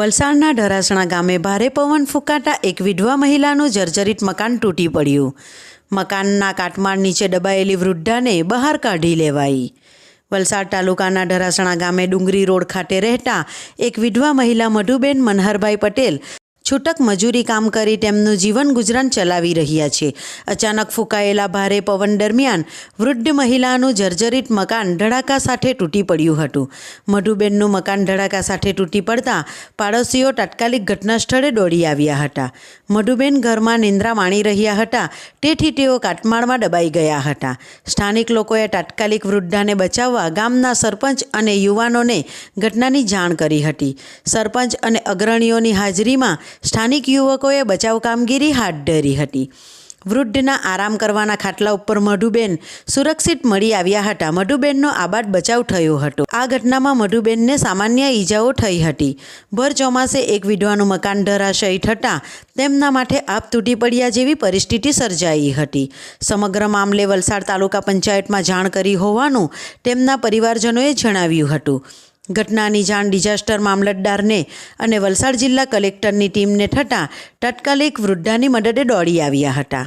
વલસાડના ઢરાસણા ગામે ભારે પવન ફૂંકાતા એક વિધવા મહિલાનું જર્જરિત મકાન તૂટી પડ્યું. મકાનના કાટમાળ નીચે દબાયેલી વૃદ્ધાને બહાર કાઢી લેવાઈ. વલસાડ તાલુકાના ઢરાસણા ગામે ડુંગરી રોડ ખાતે રહેતા એક વિધવા મહિલા મધુબેન મનહરભાઈ પટેલ છૂટક મજૂરી કામ કરી તેમનું જીવન ગુજરાન ચલાવી રહ્યા છે. અચાનક ફૂંકાયેલા ભારે પવન દરમિયાન વૃદ્ધ મહિલાનું જર્જરિત મકાન ધડાકા સાથે તૂટી પડ્યું હતું. મધુબેનનું મકાન ધડાકા સાથે તૂટી પડતા પાડોશીઓ તાત્કાલિક ઘટના સ્થળે દોડી આવ્યા હતા. મધુબેન ઘરમાં નિંદ્રા માણી રહ્યા હતા, તેથી તેઓ કાટમાળમાં દબાઈ ગયા હતા. સ્થાનિક લોકોએ તાત્કાલિક વૃદ્ધાને બચાવવા ગામના સરપંચ અને યુવાનોને ઘટનાની જાણ કરી હતી. સરપંચ અને અગ્રણીઓની હાજરીમાં સ્થાનિક યુવકોએ બચાવ કામગીરી હાથ ધરી હતી. વૃદ્ધના આરામ કરવાના ખાટલા ઉપર મધુબેન સુરક્ષિત મળી આવ્યા હતા. મધુબેનનો આબાદ બચાવ થયો હતો. આ ઘટનામાં મધુબેનને સામાન્ય ઈજાઓ થઈ હતી. ભર ચોમાસે એક વિધવાનું મકાન ધરાશયી થતાં તેમના માટે આપ તૂટી પડ્યા જેવી પરિસ્થિતિ સર્જાઈ હતી. સમગ્ર મામલે વલસાડ તાલુકા પંચાયતમાં જાણ કરી હોવાનું તેમના પરિવારજનોએ જણાવ્યું હતું. ઘટનાની જાણ ડિઝાસ્ટર મામલતદારને અને વલસાડ જિલ્લા કલેક્ટરની ટીમને થતાં તાત્કાલિક વૃદ્ધાની મદદે દોડી આવ્યા હતા.